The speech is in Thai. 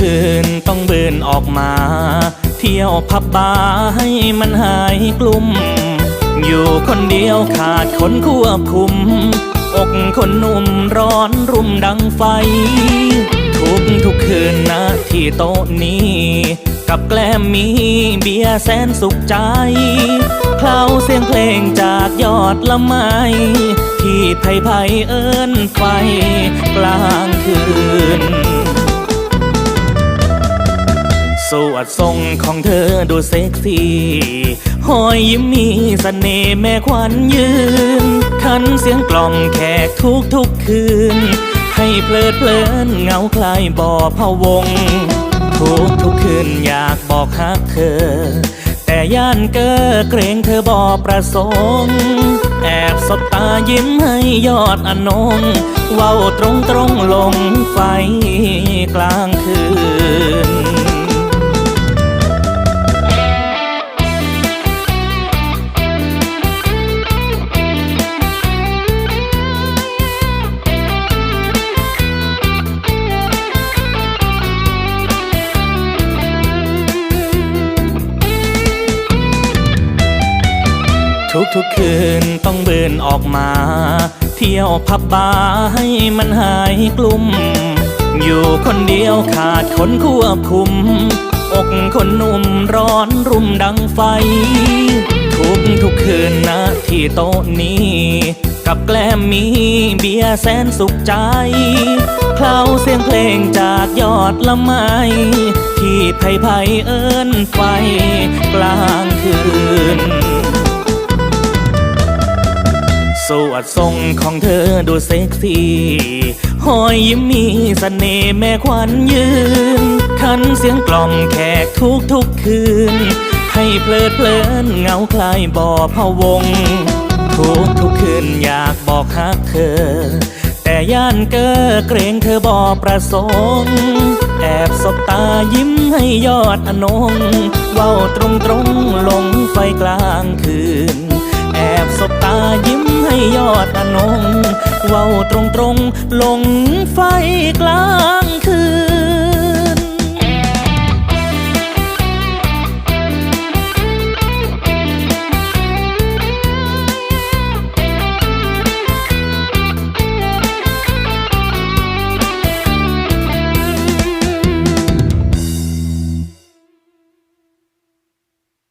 คืนต้องเบินออกมา เที่ยวพับบาร์ให้มันหายกลุ่ม อยู่คนเดียวขาดคนควบคุม อกคนหนุ่มร้อนรุ่มดังไฟ ทุกทุกคืนนะที่โต๊ะนี้ กับแกล้มมีเบียร์แสนสุขใจ เคล้าเสียงเพลงจากยอดละไมที่ไผ่ไผ่เอิ้นไฟกลางคืน สวดทรงของเธอดูเซ็กซี่หอยยิ้มมีสเสน่ห์แม่ควันยืน ขันเสียงกล่อมแขกทุกทุกคืน ให้เพลิดเพลินเงาคลายบ่อพะวง ทุกทุกคืนอยากบอกฮักเธอ แต่ย่านเกอเกรงเธอบ่ประสงค์ แอบสบตายิ้มให้ยอดอนงเว้าตรงตรงลงไฟกลางคืน ทุกๆคืนต้องเบินออกมา เที่ยวพับบาร์ให้มันหายกลุ่ม อยู่คนเดียวขาดคนควบคุม อกคนหนุ่มร้อนรุ่มดังไฟ ทุกทุกคืนนะที่โต๊ะนี้ กับแกล้มมีเบียร์แสนสุขใจเคล้าเสียงเพลงจากยอดละไมที่ไผ่ไผ่เอิ้นไฟกลางคืน สวดทรงของเธอดูเซ็กซี่หอยยิ้มมีสเสน่ห์แม่ควันยืน ขันเสียงกล่อมแขกทุกทุกคืน ให้เพลิดเพลินเงาคลายบ่อพะวง ทุกทุกคืนอยากบอกฮักเธอ แต่ย่านเกอเกรงเธอบ่อประสงค์ แอบสบตายิ้มให้ยอดอนงเว้าตรงตรงลงไฟกลางคืน แอบสบตายิ้ม ยอดอนงเว้าตรงตรงลงไฟกลาง